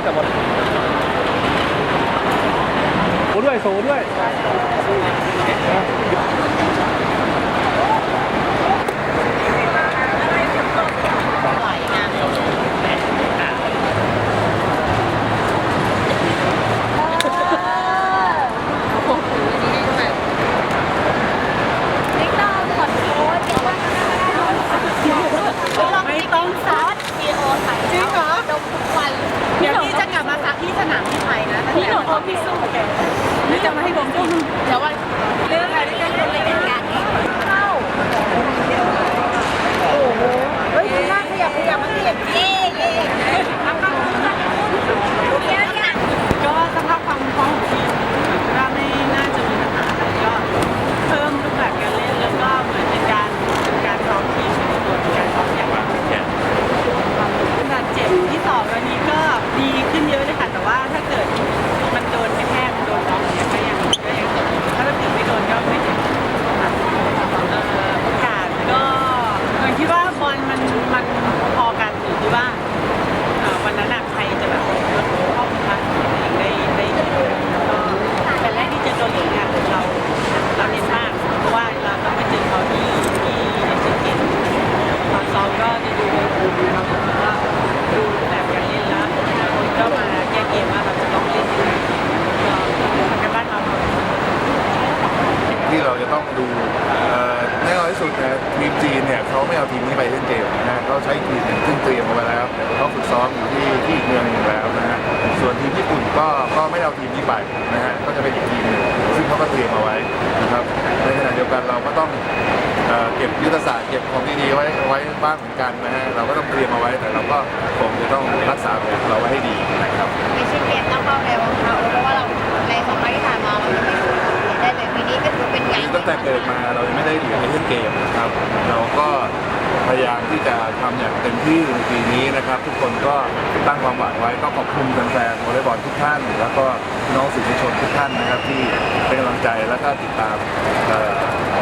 ตั้งแต่บนโอ้ด้วยโซด้วย พี่หนูเขาพิสูจน์แกไม่จะมาให้ผมดูเดี๋ยวว่าเรื่องอะไรที่จะเป็นรายการนี้เข้า เฮ้ยหน้าขยับขยับมาขยับ เย่เย่เอาเข้าเยอะนะ ก็สภาพความพร้อมของทีมก็ไม่น่าจะมีปัญหาอะไรก็เพิ่มรูปแบบการเล่นแล้วก็เหมือนเป็นการเป็นการซ้อมทีมในตัวเป็นการซ้อมอย่างบาดเจ็บที่สองวันนี้ก็ดีขึ้นเยอะเลยค่ะ แต่ว่าถ้าเกิดมันโดนกระแทกมันโดนน้องเนี่ยก็ยังก็ยังเจ็บอยู่ถ้าเกิดไม่โดนก็ไม่เจ็บค่ะเอ่อโอกาสก็เหมือนคิดว่าบอลมันมันพอกันอยู่ที่ว่า เอ่อวันนั้นอะใครจะแบบยกข้อมูลมาได้ได้ดีแล้วก็แต่แรกที่เจอตัวเหลืองอะเราเราเน้นมากเพราะว่าเราต้องไปเจอเขาที่ที่ในเชียงเกมตอนซ้อมก็จะดูเราก็ดูแบบการเล่นแล้วคนก็มาแก้เกมว่าเราจะต้องเล่นยังไงก็ทำกันบ้านมาพอ ที่เราจะต้องดูแน่นอนที่สุดนะทีมจีนเนี่ยเขาไม่เอาทีมนี้ไปเล่นเกมนะเขาใช้ทีมหนึ่งซึ่งเตรียมเอาไว้แล้วเขาฝึกซ้อมอยู่ที่ที่เมืองหนึ่งแล้วนะฮะส่วนทีมญี่ปุ่นก็ก็ไม่เอาทีมนี้ไปนะฮะก็จะเป็นอีกทีมหนึ่งซึ่งเขาก็เตรียมเอาไว้นะครับในขณะเดียวกันเราก็ต้องเอเก็บยุทธศาสตร์เก็บของดีๆไว้ไว้บ้างเหมือนกันนะฮะเราก็ต้องเตรียมเอาไว้แต่เราก็คงจะต้องรักษาของเราไว้ให้ดีนะครับในเชียงเกมต้อง กิดมาเรายังไม่ได้เหรียญในเล่นเกมนะครับ เราก็พยายามที่จะทำอย่างเต็มที่ในปีนี้นะครับ ทุกคนก็ตั้งความหวังไว้ก็ขอบคุณแฟนๆวอลเลย์บอลทุกท่าน แล้วก็พี่น้องสื่อมวลชนทุกท่านนะครับ ที่เป็นกำลังใจแล้วก็ติดตามเอ่อ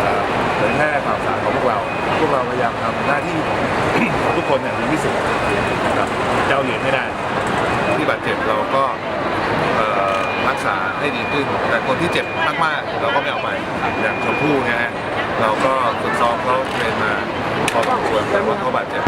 เอ่อเผยแพร่ข่าวสารของพวกเรา พวกเราพยายามทำหน้าที่ ของทุกคนอย่างดีที่สุดนะครับจะเอาเหรียญให้ได้ ที่บาดเจ็บเราก็เอ่อรั ได้ดีขึ้น แต่คนที่เจ็บมากๆ เราก็ไม่เอาไปอย่างชมพู่เนี่ยฮะเราก็ฝึกซ้อมเขาเทรนมาพอสมควรแต่ว่าเขาบาดเจ็บ